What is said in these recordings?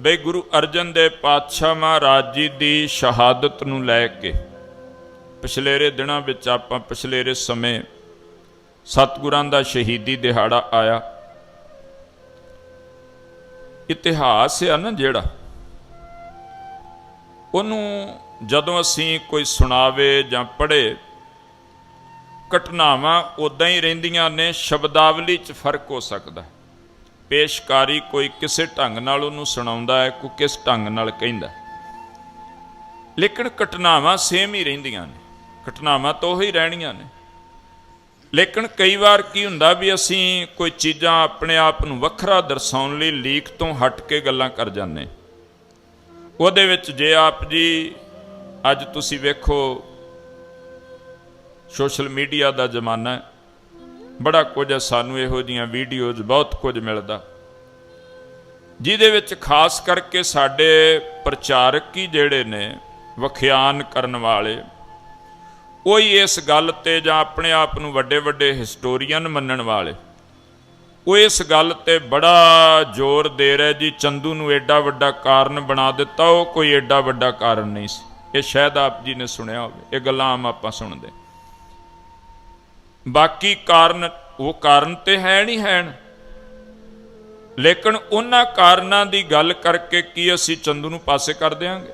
ਬਈ ਗੁਰੂ ਅਰਜਨ ਦੇਵ ਪਾਤਸ਼ਾਹ ਮਹਾਰਾਜ ਜੀ ਦੀ ਸ਼ਹਾਦਤ ਨੂੰ ਲੈ ਕੇ ਪਿਛਲੇਰੇ ਦਿਨਾਂ ਵਿੱਚ ਆਪਾਂ ਪਿਛਲੇਰੇ ਸਮੇਂ ਸਤਿਗੁਰਾਂ ਦਾ ਸ਼ਹੀਦੀ ਦਿਹਾੜਾ ਆਇਆ ਇਤਿਹਾਸ ਆ ਨਾ ਜਿਹੜਾ, ਉਹਨੂੰ ਜਦੋਂ ਅਸੀਂ ਕੋਈ ਸੁਣਾਵੇ ਜਾਂ ਪੜ੍ਹੇ, ਘਟਨਾਵਾਂ ਉਦਾਂ ਹੀ ਰਹਿੰਦੀਆਂ ਨੇ, ਸ਼ਬਦਾਵਲੀ 'ਚ ਫ਼ਰਕ ਹੋ ਸਕਦਾ ਹੈ। ਪੇਸ਼ਕਾਰੀ ਕੋਈ ਕਿਸੇ ਢੰਗ ਨਾਲ ਉਹਨੂੰ ਸੁਣਾਉਂਦਾ ਹੈ, ਕੋਈ ਕਿਸ ਢੰਗ ਨਾਲ ਕਹਿੰਦਾ ਲੇਕਿਨ ਘਟਨਾਵਾਂ ਸੇਮ ਹੀ ਰਹਿੰਦੀਆਂ ਨੇ, ਘਟਨਾਵਾਂ ਤਾਂ ਉਹੀ ਰਹਿਣੀਆਂ ਨੇ। ਲੇਕਿਨ ਕਈ ਵਾਰ ਕੀ ਹੁੰਦਾ ਵੀ ਅਸੀਂ ਕੋਈ ਚੀਜ਼ਾਂ ਆਪਣੇ ਆਪ ਨੂੰ ਵੱਖਰਾ ਦਰਸਾਉਣ ਲਈ ਲੀਕ ਤੋਂ ਹਟ ਕੇ ਗੱਲਾਂ ਕਰ ਜਾਂਦੇ ਉਹਦੇ ਵਿੱਚ ਜੇ ਆਪ ਜੀ, ਅੱਜ ਤੁਸੀਂ ਵੇਖੋ, ਸੋਸ਼ਲ ਮੀਡੀਆ ਦਾ ਜ਼ਮਾਨਾ ਹੈ ਬੜਾ ਕੁਝ ਸਾਨੂੰ ਇਹੋ ਜੀਆਂ ਵੀਡੀਓਜ਼ ਬਹੁਤ ਕੁਝ ਮਿਲਦਾ। ਜਿਹਦੇ ਵਿੱਚ ਖਾਸ ਕਰਕੇ ਸਾਡੇ ਪ੍ਰਚਾਰਕ ਹੀ ਜਿਹੜੇ ਨੇ, ਵਖਿਆਨ ਕਰਨ ਵਾਲੇ, ਉਹ ਇਸ ਗੱਲ ਤੇ ਜਾਂ ਆਪਣੇ ਆਪ ਨੂੰ ਵੱਡੇ ਵੱਡੇ ਹਿਸਟੋਰੀਅਨ ਮੰਨਣ ਵਾਲੇ, ਉਹ ਇਸ ਗੱਲ ਤੇ ਬੜਾ ਜ਼ੋਰ ਦੇ ਰਿਹਾ ਜੀ, ਚੰਦੂ ਨੂੰ ਐਡਾ ਵੱਡਾ ਕਾਰਨ ਬਣਾ ਦਿੱਤਾ, ਉਹ ਕੋਈ ਐਡਾ ਵੱਡਾ ਕਾਰਨ ਨਹੀਂ ਸੀ। ਇਹ ਸ਼ਾਇਦ ਆਪ ਜੀ ਨੇ ਸੁਣਿਆ ਹੋਵੇ, ਇਹ ਗੱਲਾਂ ਆਮ ਆਪਾਂ ਸੁਣਦੇ। ਬਾਕੀ ਕਾਰਨ ਉਹ ਕਾਰਨ ਤੇ ਹੈ ਨਹੀਂ ਹੈਣ। ਲੇਕਿਨ ਉਹਨਾਂ ਕਾਰਨਾਂ ਦੀ ਗੱਲ ਕਰਕੇ ਕੀ ਅਸੀਂ ਚੰਦੂ ਨੂੰ ਪਾਸੇ ਕਰ ਦਿਆਂਗੇ?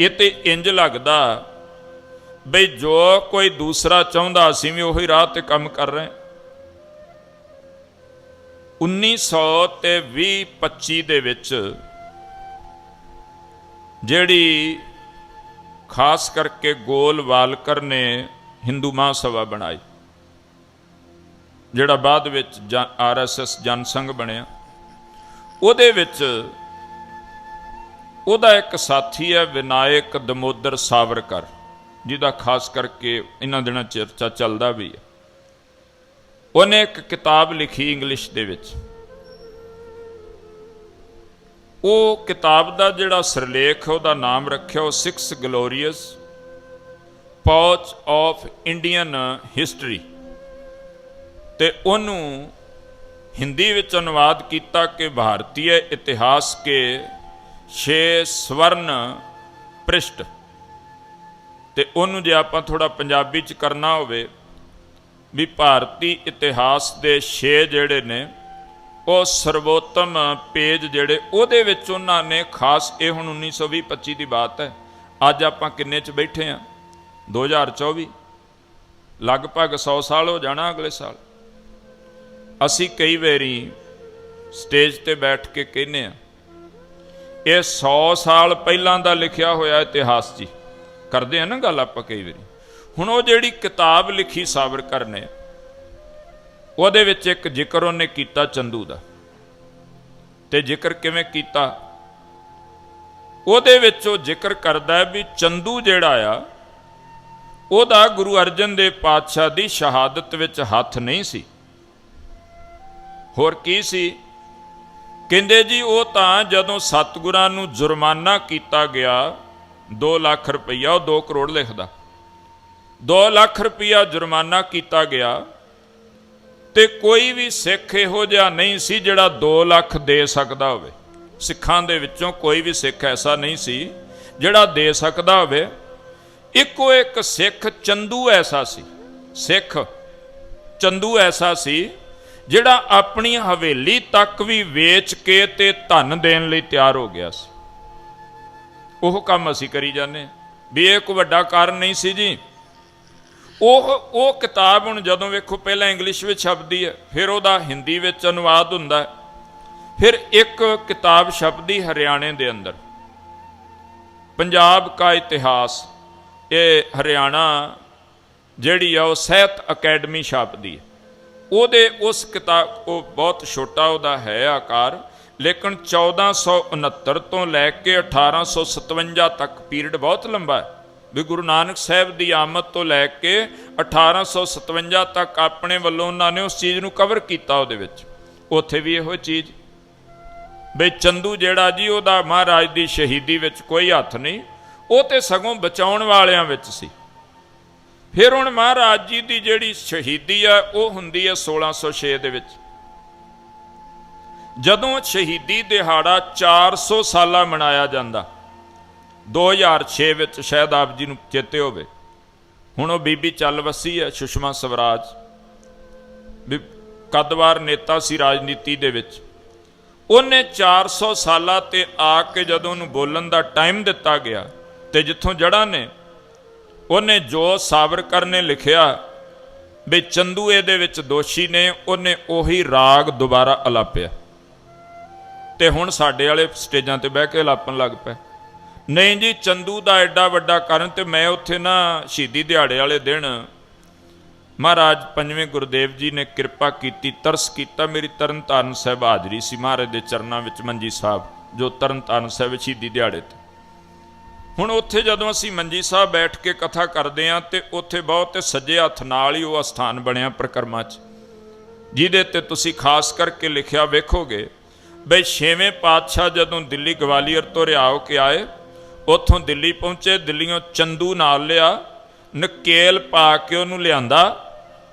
ਇਹ ਤੇ ਇੰਜ ਲੱਗਦਾ ਬਈ ਜੋ ਕੋਈ ਦੂਸਰਾ ਚਾਹੁੰਦਾ, ਅਸੀਂ ਵੀ ਉਹੀ ਰਾਹ ਤੇ ਕੰਮ ਕਰ ਰਹੇ ਹਾਂ। 1900 ਤੇ 20 25 ਦੇ ਵਿੱਚ ਜਿਹੜੀ ਖਾਸ ਕਰਕੇ ਗੋਲ ਵਾਲਕਰ ਨੇ ਹਿੰਦੂ ਮਹਾਸਭਾ ਬਣਾਈ, ਜਿਹੜਾ ਬਾਅਦ ਵਿੱਚ ਆਰਐਸਐਸ ਜਨਸੰਘ ਬਣਿਆ। ਉਹਦੇ ਵਿੱਚ ਉਹਦਾ ਇੱਕ ਸਾਥੀ ਹੈ ਵਿਨਾਇਕ ਦਮੋਦਰ ਸਾਵਰਕਰ, ਜਿਹਦਾ ਖਾਸ ਕਰਕੇ ਇਹਨਾਂ ਦਿਨਾਂ ਚਰਚਾ ਚੱਲਦਾ ਵੀ ਹੈ। ਉਹਨੇ ਇੱਕ ਕਿਤਾਬ ਲਿਖੀ ਇੰਗਲਿਸ਼ ਦੇ ਵਿੱਚ। ਉਹ ਕਿਤਾਬ ਦਾ ਜਿਹੜਾ ਸਿਰਲੇਖ ਉਹਦਾ ਨਾਮ ਰੱਖਿਆ, ਉਹ 6 glorious epochs of Indian history ਤੇ ਉਹਨੂੰ ਹਿੰਦੀ ਵਿੱਚ ਅਨੁਵਾਦ ਕੀਤਾ ਕਿ ਭਾਰਤੀ ਇਤਿਹਾਸ ਕੇ ਛੇ ਸਵਰਨ ਪ੍ਰਿਸ਼ਟ। ਤੇ ਉਹਨੂੰ ਜੇ ਆਪਾਂ ਥੋੜਾ ਪੰਜਾਬੀ ਚ ਕਰਨਾ ਹੋਵੇ, ਵੀ ਭਾਰਤੀ ਇਤਿਹਾਸ ਦੇ ਛੇ ਜਿਹੜੇ ਨੇ, ਉਹ ਸਰਵੋਤਮ ਪੇਜ ਜਿਹੜੇ, ਉਹਦੇ ਵਿੱਚ ਉਹਨਾਂ ਨੇ ਖਾਸ, ਇਹ ਹੁਣ 1920 25 ਦੀ ਬਾਤ ਹੈ। ਅੱਜ ਆਪਾਂ ਕਿੰਨੇ ਚ ਬੈਠੇ ਆ 2024 ਲਗਭਗ 100 ਸਾਲ ਹੋ ਜਾਣਾ ਅਗਲੇ ਸਾਲ। ਅਸੀਂ ਕਈ ਵਾਰੀ ਸਟੇਜ ਤੇ ਬੈਠ ਕੇ ਕਹਿੰਨੇ ਆ ਇਹ 100 ਸਾਲ ਪਹਿਲਾਂ ਦਾ ਲਿਖਿਆ ਹੋਇਆ ਇਤਿਹਾਸ ਜੀ। ਕਰਦੇ ਆ ਨਾ ਗੱਲ ਆਪਾਂ ਕਈ ਵਾਰੀ। ਹੁਣ ਉਹ ਜਿਹੜੀ ਕਿਤਾਬ ਲਿਖੀ ਸਾਵਰਕਰ ਨੇ, ਉਹਦੇ ਵਿੱਚ ਇੱਕ ਜ਼ਿਕਰ ਉਹਨੇ ਕੀਤਾ ਚੰਦੂ ਦਾ। ਤੇ ਜ਼ਿਕਰ ਕਿਵੇਂ ਕੀਤਾ? ਉਹਦੇ ਵਿੱਚ ਉਹ ਜ਼ਿਕਰ ਕਰਦਾ ਹੈ ਵੀ ਚੰਦੂ ਜਿਹੜਾ ਆ ਉਹਦਾ ਗੁਰੂ ਅਰਜਨ ਦੇਵ ਪਾਤਸ਼ਾਹ ਦੀ ਸ਼ਹਾਦਤ ਵਿੱਚ ਹੱਥ ਨਹੀਂ ਸੀ। ਹੋਰ ਕੀ ਸੀ? ਕਹਿੰਦੇ ਜੀ, ਉਹ ਤਾਂ ਜਦੋਂ ਸਤਿਗੁਰਾਂ ਨੂੰ ਜੁਰਮਾਨਾ ਕੀਤਾ ਗਿਆ 2 ਲੱਖ ਰੁਪਈਆ, ਉਹ 2 ਕਰੋੜ ਲਿਖਦਾ। 2 ਲੱਖ ਰੁਪਈਆ ਜੁਰਮਾਨਾ ਕੀਤਾ ਗਿਆ ਤੇ ਕੋਈ ਵੀ ਸਿੱਖ ਇਹੋ ਜਿਹਾ ਨਹੀਂ ਸੀ ਜਿਹੜਾ 2 ਲੱਖ ਦੇ ਸਕਦਾ ਹੋਵੇ। ਸਿੱਖਾਂ ਦੇ ਵਿੱਚੋਂ ਕੋਈ ਵੀ ਸਿੱਖ ਐਸਾ ਨਹੀਂ ਸੀ ਜਿਹੜਾ ਦੇ ਸਕਦਾ ਹੋਵੇ। ਇੱਕੋ ਇੱਕ ਸਿੱਖ ਚੰਦੂ ਐਸਾ ਸੀ। ਸਿੱਖ ਚੰਦੂ ਐਸਾ ਸੀ ਜਿਹੜਾ ਆਪਣੀ ਹਵੇਲੀ ਤੱਕ ਵੀ ਵੇਚ ਕੇ ਤੇ ਧਨ ਦੇਣ ਲਈ ਤਿਆਰ ਹੋ ਗਿਆ ਸੀ। ਉਹ ਕੰਮ ਅਸੀਂ ਕਰੀ ਜਾਂਦੇ ਵੀ ਇਹ ਕੋਈ ਵੱਡਾ ਕਾਰਨ ਨਹੀਂ ਸੀ ਜੀ। ਉਹ ਉਹ ਕਿਤਾਬ ਹੁਣ ਜਦੋਂ ਵੇਖੋ ਪਹਿਲਾਂ ਇੰਗਲਿਸ਼ ਵਿੱਚ ਛਪਦੀ ਹੈ, ਫਿਰ ਉਹਦਾ ਹਿੰਦੀ ਵਿੱਚ ਅਨੁਵਾਦ ਹੁੰਦਾ ਹੈ। ਫਿਰ ਇੱਕ ਕਿਤਾਬ ਛਪਦੀ ਹਰਿਆਣੇ ਦੇ ਅੰਦਰ। ਪੰਜਾਬ ਦਾ ਇਤਿਹਾਸ। ਇਹ ਹਰਿਆਣਾ ਜਿਹੜੀ ਆ ਉਹ ਸਾਹਿਤ ਅਕੈਡਮੀ ਛਾਪਦੀ ਹੈ। ਉਹਦੇ ਉਸ ਕਿਤਾਬ, ਉਹ ਬਹੁਤ ਛੋਟਾ ਉਹਦਾ ਹੈ ਆਕਾਰ, ਲੇਕਿਨ 1469 ਤੋਂ ਲੈ ਕੇ 1857 ਤੱਕ ਪੀਰੀਅਡ ਬਹੁਤ ਲੰਬਾ ਹੈ। ਵੀ ਗੁਰੂ ਨਾਨਕ ਸਾਹਿਬ ਦੀ ਆਮਦ ਤੋਂ ਲੈ ਕੇ 1857 ਤੱਕ ਆਪਣੇ ਵੱਲੋਂ ਉਹਨਾਂ ਨੇ ਉਸ ਚੀਜ਼ ਨੂੰ ਕਵਰ ਕੀਤਾ ਉਹਦੇ ਵਿੱਚ। ਉੱਥੇ ਵੀ ਇਹੋ ਚੀਜ਼। ਬਈ ਚੰਦੂ ਜਿਹੜਾ ਜੀ, ਉਹਦਾ ਮਹਾਰਾਜ ਦੀ ਸ਼ਹੀਦੀ ਵਿੱਚ ਕੋਈ ਹੱਥ ਨਹੀਂ। ਉਹ ਤੇ ਸਗੋਂ ਬਚਾਉਣ ਵਾਲਿਆਂ ਵਿੱਚ ਸੀ। ਫਿਰ ਹੁਣ ਮਹਾਰਾਜ ਜੀ ਦੀ ਜਿਹੜੀ ਸ਼ਹੀਦੀ ਆ, ਉਹ ਹੁੰਦੀ ਹੈ 1606 ਦੇ ਵਿੱਚ। ਜਦੋਂ ਸ਼ਹੀਦੀ ਦਿਹਾੜਾ 400 ਸਾਲਾ ਮਨਾਇਆ ਜਾਂਦਾ 2006 ਵਿੱਚ ਸ਼ਾਇਦ ਆਪ ਜੀ ਨੂੰ ਚੇਤੇ ਹੋਵੇ। ਹੁਣ ਉਹ ਬੀਬੀ ਚੱਲ ਵਸੀ ਹੈ ਸੁਸ਼ਮਾ ਸਵਰਾਜ। ਵੀ ਕਦਵਾਰ ਨੇਤਾ ਸੀ ਰਾਜਨੀਤੀ ਦੇ ਵਿੱਚ। ਉਹਨੇ 400 ਸਾਲਾਂ ਤੇ ਆ ਕੇ ਜਦੋਂ ਉਹਨੂੰ ਬੋਲਣ ਦਾ ਟਾਈਮ ਦਿੱਤਾ ਗਿਆ ਤੇ ਜਿੱਥੋਂ ਜੜਾਂ ਨੇ, ਉਹਨੇ ਜੋ ਸਾਵਰਕਰ ਨੇ ਲਿਖਿਆ ਵੀ ਚੰਦੂ ਇਹਦੇ ਵਿੱਚ ਦੋਸ਼ੀ ਨੇ, ਉਹਨੇ ਉਹੀ ਰਾਗ ਦੁਬਾਰਾ ਅਲਾਪਿਆ। ਤੇ ਹੁਣ ਸਾਡੇ ਵਾਲੇ ਸਟੇਜਾਂ ਤੇ ਬਹਿ ਕੇ ਅਲਾਪਣ ਲੱਗ ਪਏ ਨਹੀਂ ਜੀ, ਚੰਦੂ ਦਾ ਐਡਾ ਵੱਡਾ ਕਾਰਨ ਤੇ ਮੈਂ ਉੱਥੇ ਨਾ ਸ਼ਹੀਦੀ ਦਿਹਾੜੇ ਵਾਲੇ ਦਿਨ ਮਹਾਰਾਜ ਪੰਜਵੇਂ ਗੁਰਦੇਵ ਜੀ ਨੇ ਕਿਰਪਾ ਕੀਤੀ, ਤਰਸ ਕੀਤਾ ਮੇਰੀ ਤਰਨ ਤਾਰਨ ਸਾਹਿਬ ਹਾਜ਼ਰੀ ਸੀ ਮਹਾਰਾਜ ਦੇ ਚਰਨਾਂ ਵਿੱਚ ਮੰਜੀ ਸਾਹਿਬ, ਜੋ ਤਰਨ ਤਾਰਨ ਸਾਹਿਬ ਸ਼ਹੀਦੀ ਦਿਹਾੜੇ ਤੇ। ਹੁਣ ਉੱਥੇ ਜਦੋਂ ਅਸੀਂ ਮੰਜੀ ਸਾਹਿਬ ਬੈਠ ਕੇ ਕਥਾ ਕਰਦੇ ਆਂ ਤੇ ਉੱਥੇ ਬਹੁਤ ਸੱਜੇ ਹੱਥ ਨਾਲ ਹੀ ਉਹ ਅਸਥਾਨ ਬਣਿਆ ਪ੍ਰਕਰਮਾ 'ਚ, ਜਿਹਦੇ ਤੇ ਤੁਸੀਂ ਖਾਸ ਕਰਕੇ ਲਿਖਿਆ ਵੇਖੋਗੇ, ਬਈ ਛੇਵੇਂ ਪਾਤਸ਼ਾਹ ਜਦੋਂ ਦਿੱਲੀ ਗਵਾਲੀਅਰ ਤੋਂ ਰਿਹਾ ਹੋ ਕੇ ਆਏ, ਉੱਥੋਂ ਦਿੱਲੀ ਪਹੁੰਚੇ, ਦਿੱਲੀੋਂ ਚੰਦੂ ਨਾਲ ਲਿਆ, ਨਕੇਲ ਪਾ ਕੇ ਉਹਨੂੰ ਲਿਆਂਦਾ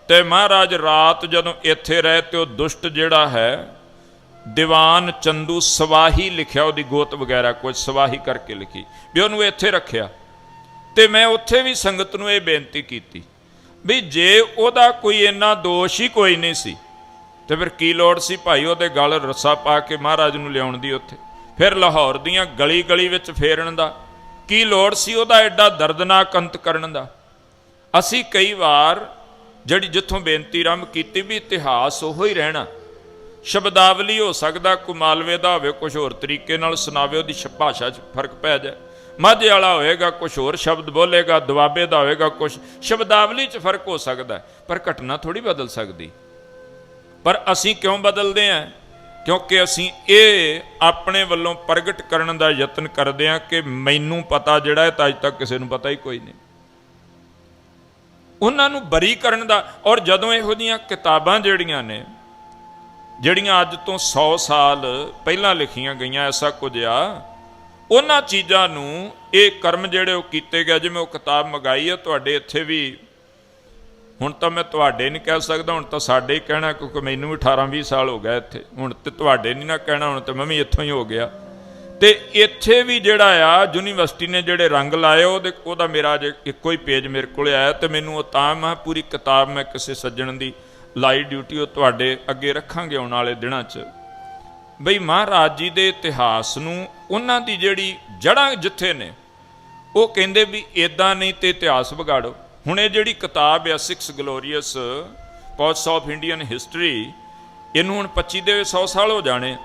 ਤੇ ਮਹਾਰਾਜ ਰਾਤ ਜਦੋਂ ਇੱਥੇ ਰਹੇ ਤੇ ਉਹ ਦੁਸ਼ਟ ਜਿਹੜਾ ਹੈ ਦੀਵਾਨ ਚੰਦੂ ਸਵਾਹੀ ਲਿਖਿਆ, ਉਹਦੀ ਗੋਤ ਵਗੈਰਾ ਕੁਝ ਸਵਾਹੀ ਕਰਕੇ ਲਿਖੀ। ਵੀ ਉਹਨੂੰ ਇੱਥੇ ਰੱਖਿਆ। ਤੇ ਮੈਂ ਉੱਥੇ ਵੀ ਸੰਗਤ ਨੂੰ ਇਹ ਬੇਨਤੀ ਕੀਤੀ ਵੀ ਜੇ ਉਹਦਾ ਕੋਈ ਇੰਨਾ ਦੋਸ਼ ਹੀ ਕੋਈ ਨਹੀਂ ਸੀ, ਤੇ ਫਿਰ ਕੀ ਲੋੜ ਸੀ ਭਾਈ ਉਹਦੇ ਗਲ ਰੱਸਾ ਪਾ ਕੇ ਮਹਾਰਾਜ ਨੂੰ ਲਿਆਉਣ ਦੀ ਉੱਥੇ? ਫਿਰ ਲਾਹੌਰ ਦੀਆਂ ਗਲੀ ਗਲੀ ਵਿੱਚ ਫੇਰਨ ਦਾ ਕੀ ਲੋੜ ਸੀ ਉਹਦਾ ਐਡਾ ਦਰਦਨਾਕ ਅੰਤ ਕਰਨ ਦਾ? ਅਸੀਂ ਕਈ ਵਾਰ ਜਿਹੜੀ ਜਿੱਥੋਂ ਬੇਨਤੀ ਰਮ ਕੀਤੀ ਵੀ ਇਤਿਹਾਸ ਉਹੋ ਹੀ ਰਹਿਣਾ। ਸ਼ਬਦਾਵਲੀ ਹੋ ਸਕਦਾ ਕੋ ਮਾਲਵੇ ਦਾ ਹੋਵੇ ਕੁਝ ਹੋਰ ਤਰੀਕੇ ਨਾਲ ਸੁਣਾਵੇ, ਉਹਦੀ ਸ਼- ਭਾਸ਼ਾ 'ਚ ਫ਼ਰਕ ਪੈ ਜਾਏ। ਮਾਝੇ ਵਾਲਾ ਹੋਏਗਾ ਕੁਝ ਹੋਰ ਸ਼ਬਦ ਬੋਲੇਗਾ, ਦੁਆਬੇ ਦਾ ਹੋਏਗਾ ਕੁਝ ਸ਼ਬਦਾਵਲੀ 'ਚ ਫ਼ਰਕ ਹੋ ਸਕਦਾ ਪਰ ਘਟਨਾ ਥੋੜੀ ਬਦਲ ਸਕਦੀ। ਪਰ ਅਸੀਂ ਕਿਉਂ ਬਦਲਦੇ ਆਂ ਕਿਉਂਕਿ ਅਸੀਂ ਇਹ ਆਪਣੇ ਵੱਲੋਂ ਪ੍ਰਗਟ ਕਰਨ ਦਾ ਯਤਨ ਕਰਦੇ ਆਂ ਕਿ ਮੈਨੂੰ ਪਤਾ ਜਿਹੜਾ ਹੈ ਤਾਂ ਅੱਜ ਤੱਕ ਕਿਸੇ ਨੂੰ ਪਤਾ ਹੀ ਕੋਈ ਨਹੀਂ। ਉਹਨਾਂ ਨੂੰ ਬਰੀ ਕਰਨ ਦਾ, ਔਰ ਜਦੋਂ ਇਹੋ ਜੀਆਂ ਕਿਤਾਬਾਂ ਜਿਹੜੀਆਂ ਨੇ ਜਿਹੜੀਆਂ ਅੱਜ ਤੋਂ 100 ਸਾਲ ਪਹਿਲਾਂ ਲਿਖੀਆਂ ਗਈਆਂ ਐਸਾ ਕੁਝ ਆ, ਉਹਨਾਂ ਚੀਜ਼ਾਂ ਨੂੰ ਇਹ ਕਰਮ ਜਿਹੜੇ ਉਹ ਕੀਤੇ ਗਏ ਜਿਵੇਂ ਉਹ ਕਿਤਾਬ ਮੰਗਾਈ ਹੈ ਤੁਹਾਡੇ ਇੱਥੇ ਵੀ। ਹੁਣ ਤਾਂ ਮੈਂ ਤੁਹਾਡੇ ਨਹੀਂ ਕਹਿ ਸਕਦਾ, ਹੁਣ ਤਾਂ ਸਾਡੇ ਹੀ ਕਹਿਣਾ, ਕਿਉਂਕਿ ਮੈਨੂੰ ਵੀ 18 20 ਸਾਲ ਹੋ ਗਏ ਇੱਥੇ। ਹੁਣ ਤੇ ਤੁਹਾਡੇ ਨਹੀਂ ਨਾ ਕਹਿਣਾ, ਹੁਣ ਤੇ ਮੈਂ ਵੀ ਇੱਥੋਂ ਹੀ ਹੋ ਗਿਆ। ਤੇ ਇੱਥੇ ਵੀ ਜਿਹੜਾ ਆ, ਯੂਨੀਵਰਸਿਟੀ ਨੇ ਜਿਹੜੇ ਰੰਗ ਲਾਏ, ਉਹਦੇ ਉਹਦਾ ਮੇਰਾ ਜੇ ਇੱਕੋ ਹੀ ਪੇਜ ਮੇਰੇ ਕੋਲ ਆਇਆ, ਤੇ ਮੈਨੂੰ ਉਹ ਤਾਂ ਮੈਂ ਪੂਰੀ ਕਿਤਾਬ ਮੈਂ ਕਿਸੇ ਸੱਜਣ ਦੀ ਲਾਈ ਡਿਊਟੀ ਉਹ ਤੁਹਾਡੇ ਅੱਗੇ ਰੱਖਾਂਗੇ ਆਉਣ ਵਾਲੇ ਦਿਨਾਂ 'ਚ। ਬਈ ਮਹਾਰਾਜ ਜੀ ਦੇ ਇਤਿਹਾਸ ਨੂੰ ਉਹਨਾਂ ਦੀ ਜਿਹੜੀ ਜੜ੍ਹਾਂ ਜਿੱਥੇ ਨੇ, ਉਹ ਕਹਿੰਦੇ ਵੀ ਇਦਾਂ ਨਹੀਂ ਤੇ ਇਤਿਹਾਸ ਵਿਗਾੜੋ। ਹੁਣ ਇਹ ਜਿਹੜੀ ਕਿਤਾਬ ਆ 6 glorious epochs of Indian history ਇਹਨੂੰ ਹੁਣ 25 ਦੇ 100 ਸਾਲ ਹੋ ਜਾਣੇ।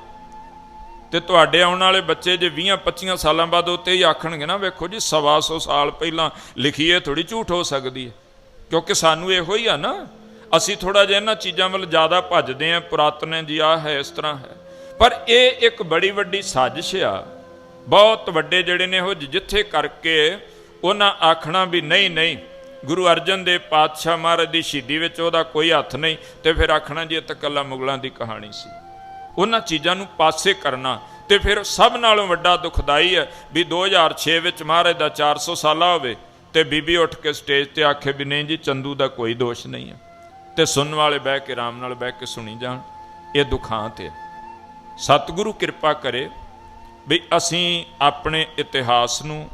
ਤੇ ਤੁਹਾਡੇ ਆਉਣ ਵਾਲੇ ਬੱਚੇ ਜੇ 20 25 ਸਾਲਾਂ ਬਾਅਦ ਉੱਤੇ ਹੀ ਆਖਣਗੇ ਨਾ, ਵੇਖੋ ਜੀ, ਸਵਾ ਸੌ ਸਾਲ ਪਹਿਲਾਂ ਲਿਖੀ ਹੈ ਥੋੜੀ ਝੂਠ ਹੋ ਸਕਦੀ ਹੈ। ਕਿਉਂਕਿ ਸਾਨੂੰ ਇਹੋ ਹੀ ਆ ਨਾ ਅਸੀਂ ਥੋੜਾ ਜਿਹਾ ਇਹਨਾਂ ਚੀਜ਼ਾਂ ਵੱਲ ਜ਼ਿਆਦਾ ਭੱਜਦੇ ਆਂ ਪੁਰਾਤਨ ਜੀ ਆ ਹੈ, ਇਸ ਤਰ੍ਹਾਂ ਹੈ। ਪਰ ਇਹ ਇੱਕ ਬੜੀ ਵੱਡੀ ਸਾਜ਼ਿਸ਼ ਆ। ਬਹੁਤ ਵੱਡੇ ਜਿਹੜੇ ਨੇ ਉਹ ਜਿੱਥੇ ਕਰਕੇ ਉਹਨਾਂ ਆਖਣਾ ਵੀ ਨਹੀਂ ਨਹੀਂ, ਗੁਰੂ ਅਰਜਨ ਦੇਵ ਪਾਤਸ਼ਾਹ ਮਹਾਰਾਜ ਦੀ ਸ਼ਹੀਦੀ ਵਿੱਚ ਉਹਦਾ ਕੋਈ ਹੱਥ ਨਹੀਂ ਤੇ ਫਿਰ ਆਖਣਾ ਜੀ ਇਹ ਤਾਂ ਕੱਲਾ ਮੁਗਲਾਂ ਦੀ ਕਹਾਣੀ ਸੀ। ਉਹਨਾਂ ਚੀਜ਼ਾਂ ਨੂੰ ਪਾਸੇ ਕਰਨਾ ਤੇ ਫਿਰ ਸਭ ਨਾਲੋਂ ਵੱਡਾ ਦੁਖਦਾਈ ਹੈ ਵੀ 2006 ਵਿੱਚ ਮਹਾਰਾਜ ਦਾ 400 ਸਾਲਾ ਹੋਵੇ ਤੇ ਬੀਬੀ ਉੱਠ ਕੇ ਸਟੇਜ ਤੇ ਆਖੇ ਵੀ ਨਹੀਂ ਜੀ, ਚੰਦੂ ਦਾ ਕੋਈ ਦੋਸ਼ ਨਹੀਂ ਹੈ। ਤੇ ਸੁਣਨ ਵਾਲੇ ਬਹਿ ਕੇ, ਆਰਾਮ ਨਾਲ ਬਹਿ ਕੇ ਸੁਣੀ ਜਾਣ। ਇਹ ਦੁਖਾਂਤ ਹੈ। ਸਤਿਗੁਰੂ ਕਿਰਪਾ ਕਰੇ ਵੀ ਅਸੀਂ ਆਪਣੇ ਇਤਿਹਾਸ ਨੂੰ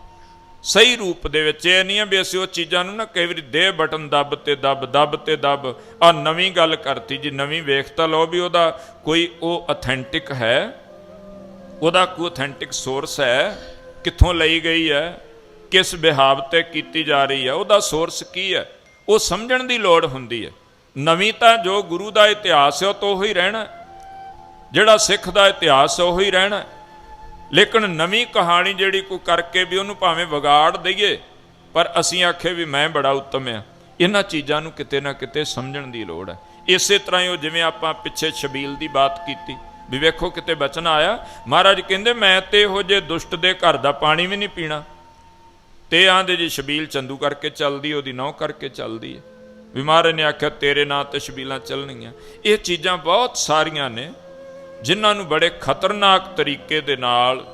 ਸਹੀ ਰੂਪ ਦੇ ਵਿੱਚ, ਇਹ ਨਹੀਂ ਆ ਵੀ ਅਸੀਂ ਉਹ ਚੀਜ਼ਾਂ ਨੂੰ ਨਾ ਕਈ ਵਾਰੀ ਦੇ ਬਟਨ ਦੱਬ ਤੇ ਦੱਬ ਦੱਬ ਤੇ ਦੱਬ, ਆ ਨਵੀਂ ਗੱਲ ਕਰਤੀ ਜੀ, ਨਵੀਂ ਵੇਖ ਤਾਂ ਲਓ ਵੀ ਉਹਦਾ ਕੋਈ ਉਹ ਅਥੈਂਟਿਕ ਹੈ। ਉਹਦਾ ਕੋਈ ਅਥੈਂਟਿਕ ਸੋਰਸ ਹੈ, ਕਿੱਥੋਂ ਲਈ ਗਈ ਹੈ, ਕਿਸ ਵਿਹਾਵ ਤੇ ਕੀਤੀ ਜਾ ਰਹੀ ਹੈ, ਉਹਦਾ ਸੋਰਸ ਕੀ ਹੈ, ਉਹ ਸਮਝਣ ਦੀ ਲੋੜ ਹੁੰਦੀ ਹੈ। ਨਵੀਂ ਤਾਂ ਜੋ ਗੁਰੂ ਦਾ ਇਤਿਹਾਸ ਹੈ, ਉਹ ਤਾਂ ਉਹੀ ਰਹਿਣਾ ਜਿਹੜਾ ਸਿੱਖ ਦਾ ਇਤਿਹਾਸ ਹੈ, ਉਹੀ ਰਹਿਣਾ ਲੇਕਿਨ ਨਵੀਂ ਕਹਾਣੀ ਜਿਹੜੀ ਕੋਈ ਕਰਕੇ ਵੀ ਉਹਨੂੰ ਭਾਵੇਂ ਵਿਗਾੜ ਦਈਏ, ਪਰ ਅਸੀਂ ਆਖੇ ਵੀ ਮੈਂ ਬੜਾ ਉੱਤਮ ਆ ਇਹਨਾਂ ਚੀਜ਼ਾਂ ਨੂੰ ਕਿਤੇ ਨਾ ਕਿਤੇ ਸਮਝਣ ਦੀ ਲੋੜ ਹੈ। ਇਸੇ ਤਰ੍ਹਾਂ ਹੀ ਉਹ ਜਿਵੇਂ ਆਪਾਂ ਪਿੱਛੇ ਸ਼ਬੀਲ ਦੀ ਬਾਤ ਕੀਤੀ, ਵੀ ਵੇਖੋ ਕਿਤੇ ਬਚਨ ਆਇਆ, ਮਹਾਰਾਜ ਕਹਿੰਦੇ, ਮੈਂ ਤੇ ਇਹੋ ਜੇ ਦੁਸ਼ਟ ਦੇ ਘਰ ਦਾ ਪਾਣੀ ਵੀ ਨਹੀਂ ਪੀਣਾ। ਤੇ ਆਂਦੇ ਜੀ ਸ਼ਬੀਲ ਚੰਦੂ ਕਰਕੇ ਚੱਲਦੀ, ਉਹਦੀ ਨੌ ਕਰਕੇ ਚੱਲਦੀ ਹੈ। ਵੀ ਮਹਾਰਾਜ ਨੇ ਆਖਿਆ, ਤੇਰੇ ਨਾਂ ਤੇ ਛਬੀਲਾਂ ਚੱਲਣਗੀਆਂ ਇਹ ਚੀਜ਼ਾਂ ਬਹੁਤ ਸਾਰੀਆਂ ਨੇ, ਜਿਨ੍ਹਾਂ ਨੂੰ ਬੜੇ ਖਤਰਨਾਕ ਤਰੀਕੇ ਦੇ ਨਾਲ,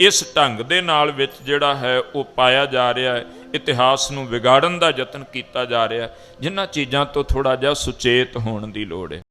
ਇਸ ਢੰਗ ਦੇ ਨਾਲ ਵਿੱਚ ਜਿਹੜਾ ਹੈ ਉਹ ਪਾਇਆ ਜਾ ਰਿਹਾ ਹੈ, ਇਤਿਹਾਸ ਨੂੰ ਵਿਗਾੜਨ ਦਾ ਯਤਨ ਕੀਤਾ ਜਾ ਰਿਹਾ ਹੈ, ਜਿਨ੍ਹਾਂ ਚੀਜ਼ਾਂ ਤੋਂ ਥੋੜਾ ਜਿਹਾ ਸੁਚੇਤ ਹੋਣ ਦੀ ਲੋੜ ਹੈ।